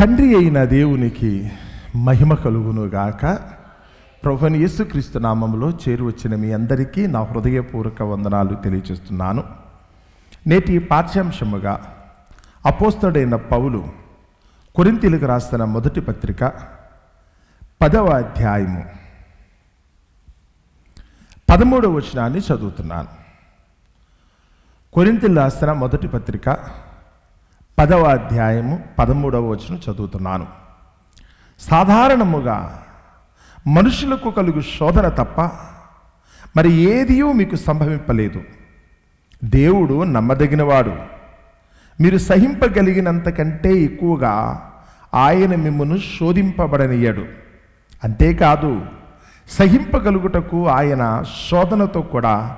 తండ్రి అయిన దేవునికి మహిమ కలుగునుగాక. ప్రభుని యేసుక్రీస్తు నామంలో చేరు వచ్చిన మీ అందరికీ నా హృదయపూర్వక వందనాలు తెలియజేస్తున్నాను. నేటి పాఠ్యాంశముగా అపోస్తడైన పౌలు కొరింతీలకు రాసిన మొదటి పత్రిక పదవ అధ్యాయము పదమూడవ వచనాన్ని చదువుతున్నాను. కొరింతలు రాస్తున్న మొదటి పత్రిక పదవ అధ్యాయము పదమూడవ వచనం చదువుతున్నాను. సాధారణముగా మనుషులకు కలుగు శోధన తప్ప మరి ఏదియూ మీకు సంభవింపలేదు. దేవుడు నమ్మదగినవాడు. మీరు సహింపగలిగినంత కంటే ఎక్కువగా ఆయన మిమ్మను శోధింపబడనియ్యడు. అంతేకాదు సహింపగలుగుటకు ఆయన శోధనతో కూడా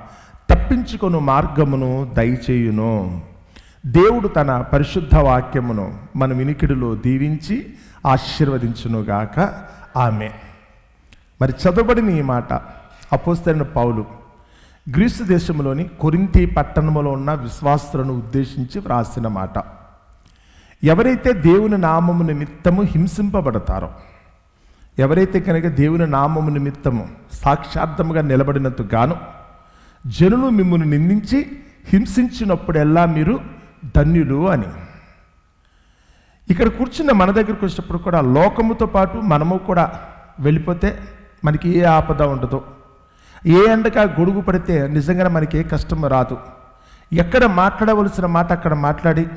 తప్పించుకొను మార్గమును దయచేయును. దేవుడు తన పరిశుద్ధ వాక్యమును మన వినికిడిలో దీవించి ఆశీర్వదించునుగాక. ఆమె. మరి చదవబడిన ఈ మాట అపోస్తైన పౌలు గ్రీసు దేశంలోని కొరింతి పట్టణములో ఉన్న విశ్వాసులను ఉద్దేశించి వ్రాసిన మాట. ఎవరైతే దేవుని నామము నిమిత్తము హింసింపబడతారో ఎవరైతే కనుక దేవుని నామము నిమిత్తము సాక్షార్థముగా నిలబడినందుకు గాను జనులు మిమ్మల్ని నిందించి హింసించినప్పుడెల్లా మీరు ధన్యులు అని. ఇక్కడ కూర్చున్న మన దగ్గరకు వచ్చినప్పుడు కూడా లోకముతో పాటు మనము కూడా వెళ్ళిపోతే మనకి ఏ ఆపద ఉండదు. ఏ ఎండక గొడుగు పడితే నిజంగా మనకి ఏ కష్టం రాదు. ఎక్కడ మాట్లాడవలసిన మాట అక్కడ మాట్లాడి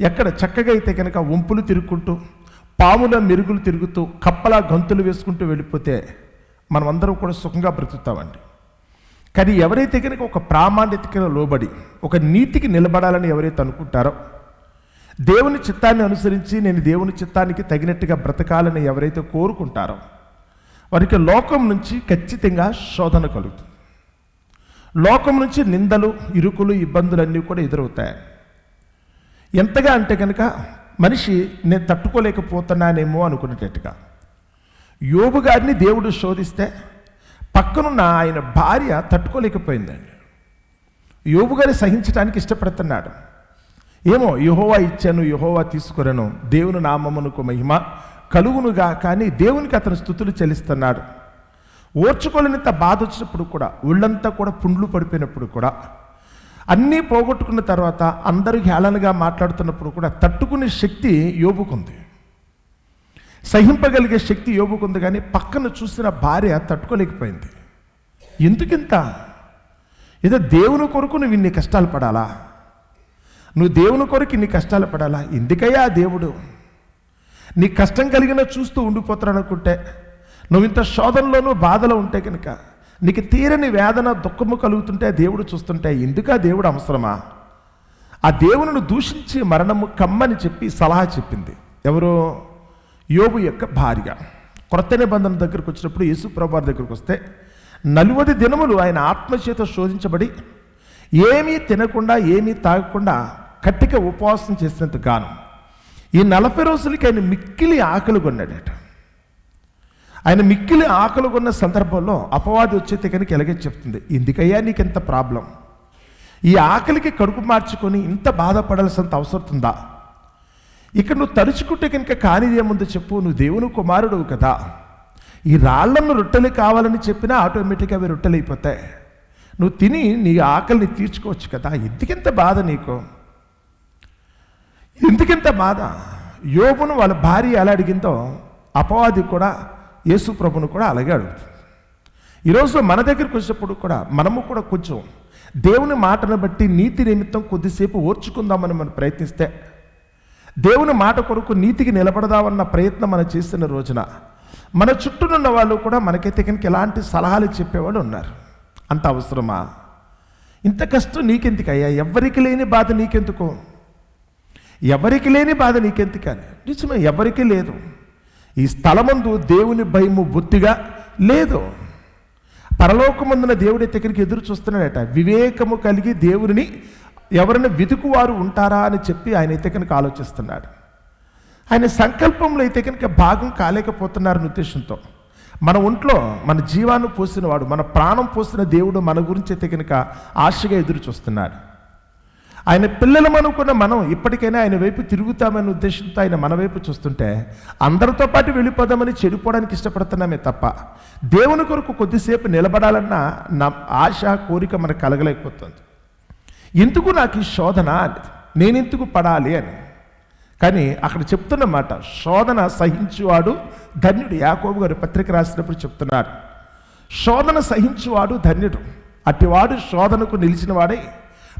ఎక్కడ చక్కగా అయితే కనుక వంపులు తిరుగుకుంటూ పాముల మెరుగులు తిరుగుతూ కప్పలా గంతులు వేసుకుంటూ వెళ్ళిపోతే మనమందరం కూడా సుఖంగా బ్రతుకుతామండి. కానీ ఎవరైతే కనుక ఒక ప్రామాణికత లోబడి ఒక నీతికి నిలబడాలని ఎవరైతే అనుకుంటారో దేవుని చిత్తాన్ని అనుసరించి నేను దేవుని చిత్తానికి తగినట్టుగా బ్రతకాలని ఎవరైతే కోరుకుంటారో వారికి లోకం నుంచి ఖచ్చితంగా శోధన కలుగుతుంది. లోకం నుంచి నిందలు ఇరుకులు ఇబ్బందులన్నీ కూడా ఎదురవుతాయి. ఎంతగా అంటే కనుక మనిషి నేను తట్టుకోలేకపోతున్నానేమో అనుకునేటట్టుగా యోబు గారిని దేవుడు శోధిస్తే పక్కనున్న ఆయన భార్య తట్టుకోలేకపోయిందండి. యోబు గారి సహించడానికి ఇష్టపడుతున్నాడు. ఏమో యుహోవా ఇచ్చాను యుహోవా తీసుకురను దేవుని నామమునకు మహిమ కలుగునుగా కానీ దేవునికి అతను స్థుతులు చెల్లిస్తున్నాడు. ఓర్చుకోలేనంత బాధ వచ్చినప్పుడు కూడా ఒళ్ళంతా కూడా పుండ్లు పడిపోయినప్పుడు కూడా అన్నీ పోగొట్టుకున్న తర్వాత అందరూ హేళనగా మాట్లాడుతున్నప్పుడు కూడా తట్టుకునే శక్తి యోబుకుంది. సహింపగలిగే శక్తి యోబుకుంది కానీ పక్కన చూసిన భార్య తట్టుకోలేకపోయింది. ఎందుకింత? ఏదో దేవుని కొరకు నువ్వు ఇన్ని కష్టాలు పడాలా? నువ్వు దేవుని కొరకు ఇన్ని కష్టాలు పడాలా? ఎందుకయ్యా దేవుడు? నీ కష్టం కలిగిన చూస్తూ ఉండిపోతాడు అనుకుంటే నువ్వు ఇంత శోధనలోనూ బాధలో ఉంటే కనుక నీకు తీరని వేదన దుఃఖము కలుగుతుంటే దేవుడు చూస్తుంటే ఎందుకు ఆ దేవుడు అవసరమా? ఆ దేవుని దూషించి మరణము కమ్మని చెప్పి సలహా చెప్పింది. ఎవరు? యోబు యొక్క భార్య. క్రొత్త నిబంధన దగ్గరకు వచ్చినప్పుడు యేసు ప్రభారి దగ్గరకు వస్తే నలువది దినములు ఆయన ఆత్మచేత శోధించబడి ఏమీ తినకుండా ఏమీ తాగకుండా కట్టిక ఉపవాసం చేసినంత గాను ఈ నలభై రోజులకి ఆయన మిక్కిలి ఆకలి కొన్నాడట. ఆయన మిక్కిలి ఆకలి కొన్న సందర్భంలో అపవాది వచ్చేతే కనుక ఎలాగే చెప్తుంది ఎందుకయ్యా నీకు ఎంత ప్రాబ్లం? ఈ ఆకలికి కడుపు మార్చుకొని ఇంత బాధపడాల్సినంత అవసరం ఉందా ఇక్కడ నువ్వు తరుచుకుంటే కనుక కానిది ఏముందో చెప్పు నువ్వు దేవుని కుమారుడు కదా. ఈ రాళ్ళను రొట్టెలు కావాలని చెప్పినా ఆటోమేటిక్గా అవి రొట్టెలు అయిపోతాయి నువ్వు తిని నీ ఆకలిని తీర్చుకోవచ్చు కదా. ఎందుకెంత బాధ నీకు? ఎందుకెంత బాధ? యోగును వాళ్ళ భార్య ఎలా అడిగిందో అపవాది కూడా యేసు ప్రభును కూడా అలాగే అడుగుతుంది. ఈరోజు మన దగ్గరికి వచ్చినప్పుడు కూడా మనము కూడా కొంచెం దేవుని మాటను బట్టి నీతి నిమిత్తం కొద్దిసేపు ఓర్చుకుందామని మనం ప్రయత్నిస్తే దేవుని మాట కొరకు నీతికి నిలబడదామన్న ప్రయత్నం మనం చేస్తున్న రోజున మన చుట్టూనున్న వాళ్ళు కూడా మనకైతే కనుక ఎలాంటి సలహాలు చెప్పేవాళ్ళు ఉన్నారు. అంత అవసరమా? ఇంత కష్టం నీకెందుకు అయ్యా? ఎవరికి లేని బాధ నీకెందుకు? ఎవరికి లేని బాధ నీకెందుకని నిజమే ఎవరికి లేదు. ఈ స్థలమందు దేవుని భయము బొత్తిగా లేదు. పరలోకమందున దేవుడి దగ్గరికి ఎదురు చూస్తున్నాడట వివేకము కలిగి దేవుని ఎవరిని వెతుకువారు ఉంటారా అని చెప్పి ఆయన అయితే కనుక ఆలోచిస్తున్నాడు. ఆయన సంకల్పంలో అయితే కనుక భాగం కాలేకపోతున్నారని ఉద్దేశంతో మన ఒంట్లో మన జీవాన్ని పోసిన వాడు మన ప్రాణం పోసిన దేవుడు మన గురించి అయితే కనుక ఆశగా ఎదురు చూస్తున్నాడు. ఆయన పిల్లలం అనుకున్న మనం ఇప్పటికైనా ఆయన వైపు తిరుగుతామనే ఉద్దేశంతో ఆయన మన వైపు చూస్తుంటే అందరితో పాటు వెళ్ళిపోదామని చెడిపోవడానికి ఇష్టపడుతున్నామే తప్ప దేవుని కొరకు కొద్దిసేపు నిలబడాలన్న నా ఆశ కోరిక మనకు కలగలేకపోతుంది. ఎందుకు నాకు ఈ శోధన అనేది నేనెందుకు పడాలి అని? కానీ అక్కడ చెప్తున్న మాట శోధన సహించువాడు ధన్యుడు. యాకోబు గారు పత్రిక రాసినప్పుడు చెప్తున్నారు శోధన సహించువాడు ధన్యుడు. అటివాడు శోధనకు నిలిచిన వాడే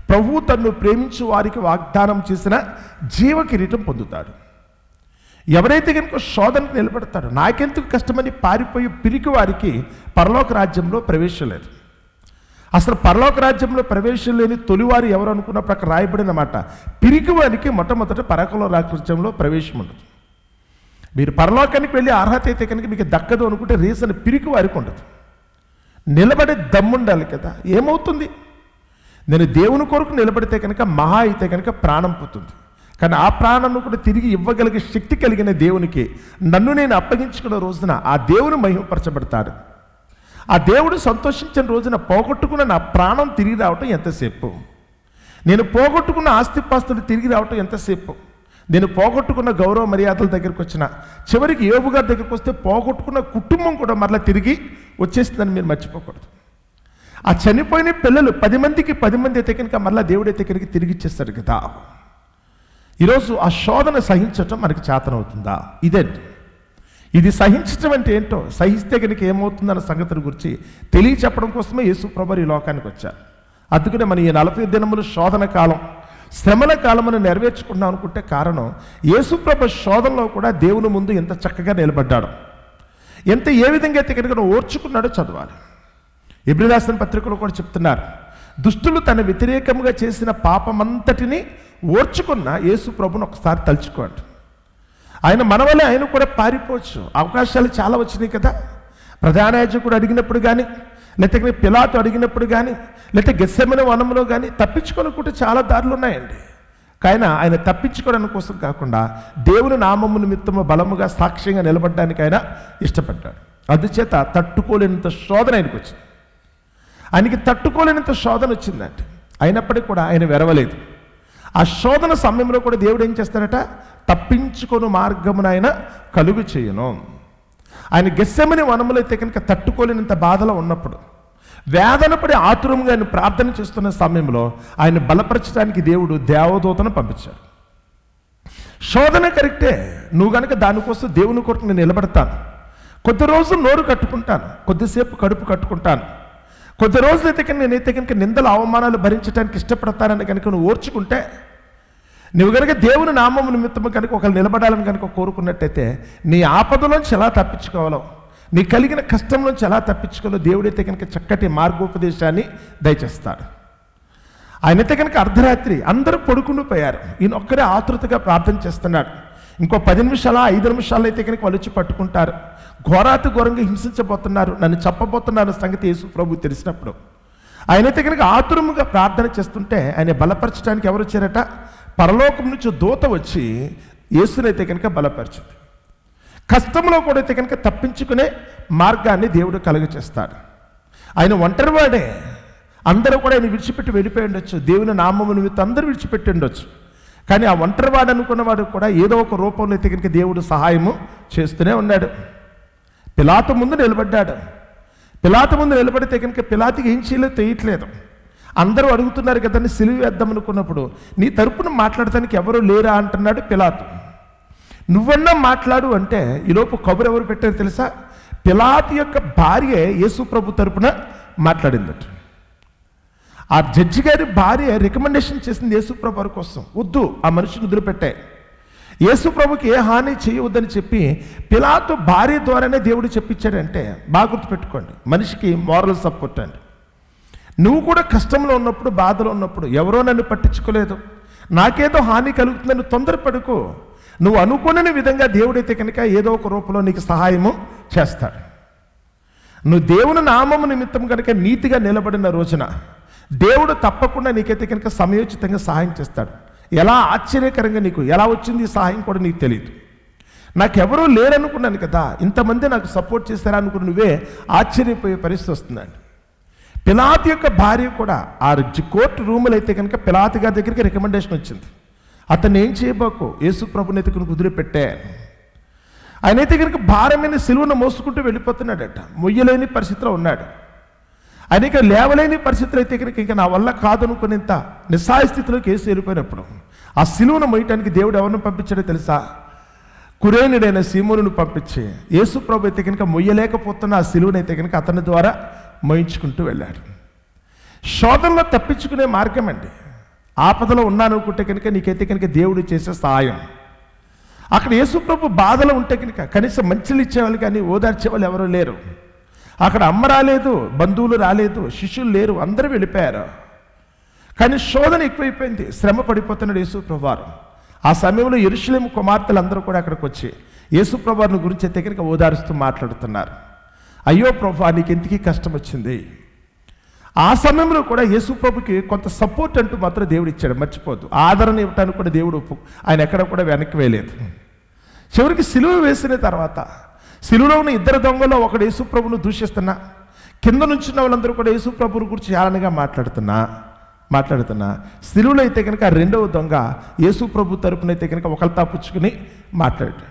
ప్రభు తన్ను ప్రేమించు వారికి వాగ్దానం చేసిన జీవ కిరీటం పొందుతాడు. ఎవరైతే కనుక శోధనకు నిలబడతారో నాకెందుకు కష్టమని పారిపోయి పిరికి వారికి పరలోక రాజ్యంలో ప్రవేశం లేదు. అసలు పరలోక రాజ్యంలో ప్రవేశం లేని తొలివారు ఎవరు అనుకున్నప్పుడు అక్కడ రాయబడిన మాట పిరికి వారికి మొట్టమొదట పరకలో రాజ్యంలో ప్రవేశం ఉండదు. మీరు పరలోకానికి వెళ్ళి అర్హత అయితే కనుక మీకు దక్కదు అనుకుంటే రీజన్ పిరికి వారికి ఉండదు. నిలబడే దమ్ముండాలి కదా ఏమవుతుంది? నేను దేవుని కొరకు నిలబడితే కనుక మహా అయితే కనుక ప్రాణం పోతుంది. కానీ ఆ ప్రాణాన్ని కూడా తిరిగి ఇవ్వగలిగే శక్తి కలిగిన దేవునికి నన్ను నేను అప్పగించుకున్న రోజున ఆ దేవుని మహిమపరచబడతాడు. ఆ దేవుడు సంతోషించిన రోజున పోగొట్టుకున్న నా ప్రాణం తిరిగి రావటం ఎంతసేపు? నేను పోగొట్టుకున్న ఆస్తిపాస్తులు తిరిగి రావటం ఎంతసేపు? నేను పోగొట్టుకున్న గౌరవ మర్యాదల దగ్గరికి వచ్చిన చివరికి ఏబు గారి దగ్గరికి వస్తే పోగొట్టుకున్న కుటుంబం కూడా మరలా తిరిగి వచ్చేసిందని మీరు మర్చిపోకూడదు. ఆ చనిపోయిన పిల్లలు పది మందికి పది మంది అయితే కనుక మరలా దేవుడి అయితే కనుక తిరిగి ఇచ్చేస్తాడు కదా. ఈరోజు ఆ శోధన సహించటం మనకి చేతనవుతుందా? ఇదే ఇది సహించటం అంటే ఏంటో? సహిస్తే కనుక ఏమవుతుందన్న సంగతిని గురించి తెలియచెప్పడం కోసమే యేసు ప్రభు ఈ లోకానికి వచ్చారు. అందుకనే మన ఈ నలభై దినములు శోధన కాలం శ్రమల కాలమును నెరవేర్చుకున్నాం అనుకుంటే కారణం యేసుప్రభ శోధనలో కూడా దేవుని ముందు ఎంత చక్కగా నిలబడ్డాడు. ఎంత ఏ విధంగా అయితే కనుక ఓర్చుకున్నాడో చదవాలి. ఎబ్రిదాసన పత్రికలో కూడా చెప్తున్నారు దుష్టులు తన వ్యతిరేకంగా చేసిన పాపమంతటిని ఓర్చుకున్న యేసు ప్రభుని ఒకసారి తలుచుకోండి. ఆయన మన వల్లే ఆయన కూడా పారిపోవచ్చు. అవకాశాలు చాలా వచ్చినాయి కదా. ప్రధాన యాజకుడు అడిగినప్పుడు కానీ లేకపోతే పిలాతు అడిగినప్పుడు కానీ లేకపోతే గెస్సెమైన వనంలో కానీ తప్పించుకోనుకుంటే చాలా దారులు ఉన్నాయండి. కానీ ఆయన తప్పించుకోవడానికి కోసం కాకుండా దేవుని నామము నిమిత్తము బలముగా సాక్ష్యంగా నిలబడడానికి ఆయన ఇష్టపడ్డాడు. అందుచేత తట్టుకోలేనంత శోధన ఆయనకు వచ్చింది. ఆయనకి తట్టుకోలేనంత శోధన వచ్చిందంటే అయినప్పటికీ కూడా ఆయన వెరవలేదు. ఆ శోధన సమయంలో కూడా దేవుడు ఏం చేస్తాడట? తప్పించుకొని మార్గమున ఆయన కలుగు చేయను. ఆయన గెస్సెమని వనములో అయితే కనుక తట్టుకోలేనంత బాధలో ఉన్నప్పుడు వేదన పడి ఆతురంగా ఆయన ప్రార్థన చేస్తున్న సమయంలో ఆయన బలపరచడానికి దేవుడు దేవదూతను పంపించాడు. శోధన కరెక్టే నువ్వు కనుక దానికోసం దేవుని కొరకు నేను నిలబడతాను. కొద్ది రోజులు నోరు కట్టుకుంటాను కొద్దిసేపు కడుపు కట్టుకుంటాను. కొద్ది రోజులైతే కనుక నేనైతే కనుక నిందల అవమానాలు భరించడానికి ఇష్టపడతానని కనుక నువ్వు ఓర్చుకుంటే నువ్వు కనుక దేవుని నామం నిమిత్తము కనుక ఒకరు నిలబడాలని కనుక కోరుకున్నట్టయితే నీ ఆపదలోంచి ఎలా తప్పించుకోవాలో నీ కలిగిన కష్టం నుంచి ఎలా తప్పించుకోవాలో దేవుడైతే కనుక చక్కటి మార్గోపదేశాన్ని దయచేస్తాడు. ఆయనైతే కనుక అర్ధరాత్రి అందరూ పడుకుంటూ పోయారు. ఈయన ఒక్కడే ఆతృతగా ప్రార్థన చేస్తున్నాడు. ఇంకో పది నిమిషాల ఐదు నిమిషాలు అయితే కనుక వాళ్ళు వచ్చి పట్టుకుంటారు. ఘోరాతి ఘోరంగా హింసించబోతున్నారు. నన్ను చెప్పబోతున్నారు సంగతి యేసు ప్రభు తెలిసినప్పుడు. ఆయనైతే కనుక ఆతురముగా ప్రార్థన చేస్తుంటే ఆయన బలపరచడానికి ఎవరు వచ్చారట? పరలోకం నుంచి దూత వచ్చి యేసునైతే కనుక బలపరిచింది. కష్టంలో కూడా అయితే కనుక తప్పించుకునే మార్గాన్ని దేవుడు కలుగచేస్తాడు ఆయన ఒంటరివాడే అందరూ కూడా ఆయన విడిచిపెట్టి వెళ్ళిపోయి ఉండొచ్చు. దేవుని నామము నిమిత్తం అందరూ విడిచిపెట్టి ఉండొచ్చు. కానీ ఆ ఒంటరివాడు అనుకున్నవాడు కూడా ఏదో ఒక రూపంలో అయితే కనుక దేవుడు సహాయము చేస్తూనే ఉన్నాడు. పిలాత ముందు నిలబడ్డాడు. పిలాత ముందు నిలబడితే కనుక పిలాతికి ఏం చేయలేదు తెలియట్లేదు అందరూ అడుగుతున్నారు కదండి సిలువ వేద్దాం అనుకున్నప్పుడు. నీ తరపున మాట్లాడటానికి ఎవరు లేరా అంటున్నాడు పిలాతు. నువ్వన్నా మాట్లాడు అంటే ఈలోపు కబురు ఎవరు పెట్టారు తెలుసా? పిలాతు యొక్క భార్య యేసు ప్రభు తరపున మాట్లాడిందట. ఆ జడ్జి గారి భార్య రికమెండేషన్ చేసింది యేసుప్రభు వారి కోసం. వద్దు ఆ మనిషిని వదిలిపెట్టే. యేసుప్రభుకి ఏ హాని చేయవద్దని చెప్పి పిలాతు భార్య ద్వారానే దేవుడు చెప్పించాడంటే బాగా గుర్తుపెట్టుకోండి. మనిషికి మోరల్ సపోర్ట్ అండి. నువ్వు కూడా కష్టంలో ఉన్నప్పుడు బాధలో ఉన్నప్పుడు ఎవరో నన్ను పట్టించుకోలేదు. నాకేదో హాని కలుగుతుందని తొందరపడుకో. నువ్వు అనుకునే విధంగా దేవుడైతే కనుక ఏదో ఒక రూపంలో నీకు సహాయము చేస్తాడు. నువ్వు దేవుని నామము నిమిత్తం కనుక నీతిగా నిలబడిన రోజున దేవుడు తప్పకుండా నీకైతే కనుక సమయోచితంగా సహాయం చేస్తాడు. ఎలా ఆశ్చర్యకరంగా నీకు ఎలా వచ్చింది సహాయం కూడా నీకు తెలియదు నాకెవరూ లేరనుకున్నాను కదా ఇంతమంది నాకు సపోర్ట్ చేశారా అనుకుని నువ్వే ఆశ్చర్యపోయే పరిస్థితి వస్తుందండి. పిలాత్ యొక్క భార్య కూడా ఆ కోర్టు రూములు అయితే కనుక పిలాత్ గారి దగ్గరికి రికమెండేషన్ వచ్చింది. అతన్ని ఏం చేయబోకు? యేసు ప్రభుని అయితే కనుక కుదిరిపెట్టే ఆయన అయితే కనుక భారమైన సిలువను మోసుకుంటూ వెళ్ళిపోతున్నాడట. మొయ్యలేని పరిస్థితిలో ఉన్నాడు. ఆయన ఇక లేవలేని పరిస్థితులు అయితే కనుక ఇంకా నా వల్ల కాదనుకునేంత నిస్సాయ స్థితిలోకి వేసి వెళ్ళిపోయినప్పుడు ఆ సిలువను మొయ్యటానికి దేవుడు ఎవరిని పంపించాడో తెలుసా? కురేనుడైన సీమును పంపించి యేసు ప్రభు అయితే కనుక మొయ్యలేకపోతున్న ఆ సిలువను కనుక అతని ద్వారా మోయించుకుంటూ వెళ్ళాడు. శోధనలో తప్పించుకునే మార్గం అండి ఆపదలో ఉన్నానుకుంటే కనుక నీకైతే కనుక దేవుడు చేసే సహాయం. అక్కడ యేసుప్రభు బాధలో ఉంటే కనుక కనీసం మంచిలు ఇచ్చేవాళ్ళు కానీ ఓదార్చే వాళ్ళు ఎవరూ లేరు. అక్కడ అమ్మ రాలేదు బంధువులు రాలేదు శిష్యులు లేరు అందరూ వెళ్ళిపోయారు. కానీ శోధన ఎక్కువైపోయింది. శ్రమ పడిపోతున్నాడు యేసుప్రభు వారు ఆ సమయంలో ఎరుషులేం కుమార్తెలు అందరూ కూడా అక్కడికి వచ్చి యేసుప్రభు వారిని గురించి అయితే కనుక ఓదారుస్తూ మాట్లాడుతున్నారు. అయ్యో ప్రభా నీకు ఎందుకీ కష్టం వచ్చింది ఆ సమయంలో కూడా యేసుప్రభుకి కొంత సపోర్ట్ అంటూ మాత్రం దేవుడు ఇచ్చాడు మర్చిపోద్దు ఆదరణ ఇవ్వటానికి కూడా దేవుడు ఒప్పు- ఆయన ఎక్కడ కూడా వెనక్కి వేయలేదు. చివరికి సిలువ వేసిన తర్వాత సిలువలో ఉన్న ఇద్దరు దొంగలో ఒకడు యేసుప్రభును దూషిస్తున్నా కింద నుంచున్న వాళ్ళందరూ కూడా యేసుప్రభుని గురించి చాలనగా మాట్లాడుతున్నా మాట్లాడుతున్నా సిలువలో అయితే కనుక రెండవ దొంగ యేసుప్రభు తరపున అయితే కనుక ఒకళ్ళు తప్పుచ్చుకుని మాట్లాడాడు.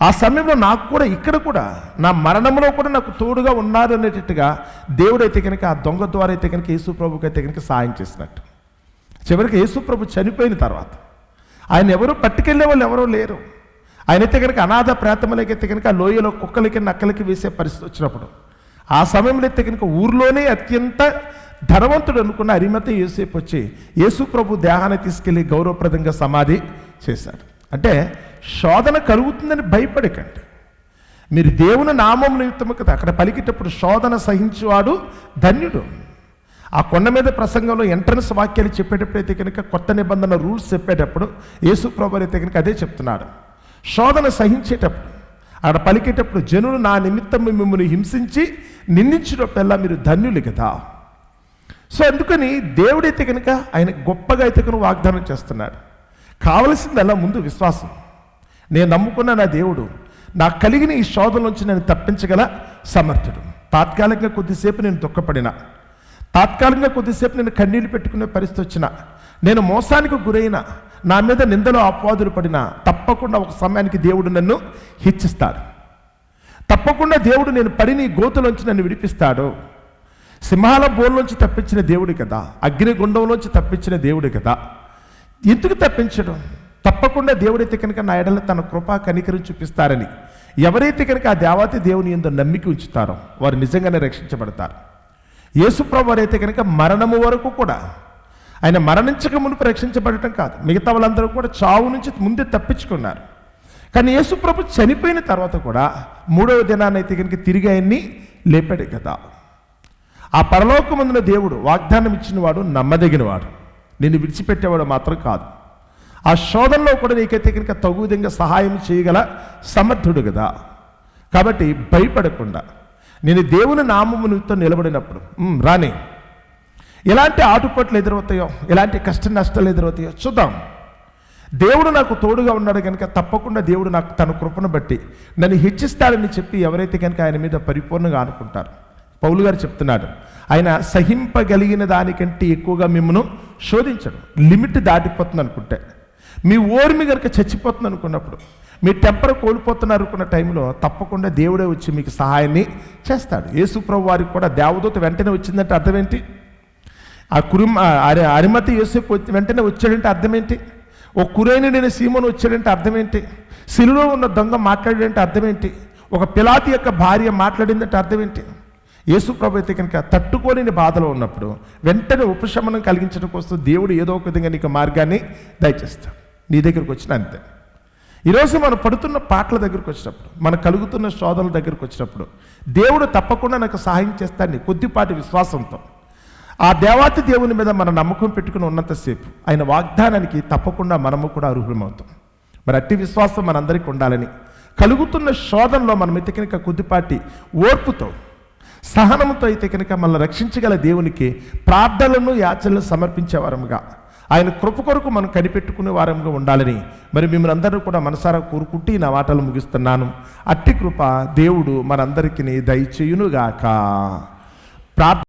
ఆ సమయంలో నాకు కూడా ఇక్కడ కూడా నా మరణంలో కూడా నాకు తోడుగా ఉన్నారు అనేటట్టుగా దేవుడైతే కనుక ఆ దొంగ ద్వారా అయితే కనుక యేసుప్రభుకి అయితే కనుక సాయం చేసినట్టు. చివరికి యేసుప్రభు చనిపోయిన తర్వాత ఆయన ఎవరు పట్టుకెళ్ళే వాళ్ళు ఎవరూ లేరు. ఆయన అయితే కనుక అనాథ ప్రాంతములకైతే కనుక ఆ లోయలో కుక్కలకి నక్కలకి వేసే పరిస్థితి వచ్చినప్పుడు ఆ సమయంలో అయితే కనుక ఊర్లోనే అత్యంత ధనవంతుడు అనుకున్న అరిమత యేసేపు వచ్చి యేసు ప్రభు దేహాన్ని తీసుకెళ్ళి గౌరవప్రదంగా సమాధి చేశాడు. అంటే శోధన కలుగుతుందని భయపడకండి. మీరు దేవుని నామం నిమిత్తము కదా అక్కడ పలికేటప్పుడు శోధన సహించేవాడు ధన్యుడు. ఆ కొండ మీద ప్రసంగంలో ఎంట్రన్స్ వాక్యాలు చెప్పేటప్పుడు అయితే కనుక కొత్త నిబంధన రూల్స్ చెప్పేటప్పుడు యేసు ప్రభు అయితే కనుక అదే చెప్తున్నాడు శోధన సహించేటప్పుడు అక్కడ పలికేటప్పుడు జనులు నా నిమిత్తం మిమ్మల్ని హింసించి నిందించినప్పుడల్లా మీరు ధన్యులు కదా. సో అందుకని దేవుడైతే కనుక ఆయన గొప్పగా అయితే కనుక వాగ్దానం చేస్తున్నాడు. కావలసింది అలా ముందు విశ్వాసం. నేను నమ్ముకున్న నా దేవుడు నాకు కలిగిన ఈ శోధన నుంచి నేను తప్పించగల సమర్థుడు. తాత్కాలికంగా కొద్దిసేపు నేను దుఃఖపడిన. తాత్కాలికంగా కొద్దిసేపు నేను కన్నీళ్ళు పెట్టుకునే పరిస్థితి వచ్చిన. నేను మోసానికి గురైన. నా మీద నిందలో అపవాదులు పడిన. తప్పకుండా ఒక సమయానికి దేవుడు నన్ను హెచ్చిస్తాడు. తప్పకుండా దేవుడు నేను పడిన ఈ గోతులోంచి నన్ను విడిపిస్తాడు. సింహాల బోల్లోంచి తప్పించిన దేవుడు కదా. అగ్నిగుండంలోంచి తప్పించిన దేవుడు కదా. ఎందుకు తప్పించడం? తప్పకుండా దేవుడైతే కనుక నా ఎడల తన కృపా కనికరం చూపిస్తారని. ఎవరైతే కనుక ఆ దేవాతి దేవుని ఎందు నమ్మిక ఉంచుతారో వారు నిజంగానే రక్షించబడతారు. యేసుప్రభు వారైతే కనుక మరణము వరకు కూడా ఆయన మరణించక మునుపు రక్షించబడటం కాదు. మిగతా వాళ్ళందరూ కూడా చావు నుంచి ముందే తప్పించుకున్నారు. కానీ యేసుప్రభు చనిపోయిన తర్వాత కూడా మూడవ దినాన్ని అయితే కనుక తిరిగి ఆయన్ని లేపాడు కదా. ఆ పరలోకమందున దేవుడు వాగ్దానం ఇచ్చినవాడు నమ్మదగినవాడు. నిన్ను విడిచిపెట్టేవాడు మాత్రం కాదు. ఆ శోధనలో కూడా నీకైతే కనుక తగు విధంగా సహాయం చేయగల సమర్థుడు కదా. కాబట్టి భయపడకుండా నేను దేవుని నామమునితో నిలబడినప్పుడు రాని. ఎలాంటి ఆటుపోట్లు ఎదురవుతాయో ఎలాంటి కష్ట నష్టాలు ఎదురవుతాయో చూద్దాం. దేవుడు నాకు తోడుగా ఉన్నాడు కనుక తప్పకుండా దేవుడు నాకు తన కృపను బట్టి నన్ను హెచ్చిస్తాడని చెప్పి ఎవరైతే కనుక ఆయన మీద పరిపూర్ణంగా అనుకుంటారు పౌలు గారు చెప్తున్నాడు ఆయన సహింపగలిగిన దానికంటే ఎక్కువగా మిమ్మను శోధించడు లిమిట్ దాటిపోతుంది అనుకుంటే మీ ఓర్మి కనుక చచ్చిపోతుంది అనుకున్నప్పుడు మీ టెంపర్ కోల్పోతున్నారు అనుకున్న టైంలో తప్పకుండా దేవుడే వచ్చి మీకు సహాయాన్ని చేస్తాడు. యేసు ప్రభు వారికి కూడా దేవదూత వెంటనే వచ్చిందంటే అర్థం ఏంటి ఆ కురుమ అరిమతి యేసేపు వెంటనే వచ్చాడంటే అర్థం ఏంటి ఓ కురైన నేను సీమను వచ్చాడంటే అర్థం ఏంటి సిలులో ఉన్న దొంగ మాట్లాడాడంటే అర్థం ఏంటి ఒక పిలాతి యొక్క భార్య మాట్లాడిందంటే అర్థం ఏంటి యేసు ప్రభు అయితే కనుక తట్టుకోలేని బాధలో ఉన్నప్పుడు వెంటనే ఉపశమనం కలిగించడం కోసం దేవుడు ఏదో ఒక విధంగా నీకు మార్గాన్ని దయచేస్తాడు. నీ దగ్గరకు వచ్చిన అంతే. ఈరోజు మనం పడుతున్న పాటల దగ్గరకు వచ్చినప్పుడు మనకు కలుగుతున్న శోధనల దగ్గరకు వచ్చినప్పుడు దేవుడు తప్పకుండా నాకు సహాయం చేస్తాడని కొద్దిపాటి విశ్వాసంతో ఆ దేవాతి దేవుని మీద మన నమ్మకం పెట్టుకుని ఉన్నంతసేపు ఆయన వాగ్దానానికి తప్పకుండా మనము కూడా అర్హులమవుతాం. మరి అట్టి విశ్వాసం మనందరికీ ఉండాలని కలుగుతున్న శోధనలో మనం అయితే కనుక కొద్దిపాటి ఓర్పుతో సహనంతో అయితే కనుక మనల్ని రక్షించగల దేవునికి ప్రార్థనలను యాచనలు సమర్పించే వారముగా ఆయన కృప కొరకు మనం కనిపెట్టుకునే వారంగా ఉండాలని మరి మిమ్మల్ని అందరూ కూడా మనసారా కోరుకుంటూ నా మాటలు ముగిస్తున్నాను. అట్టి కృప దేవుడు మనందరికీ దయచేయునుగాక. ప్రార్థ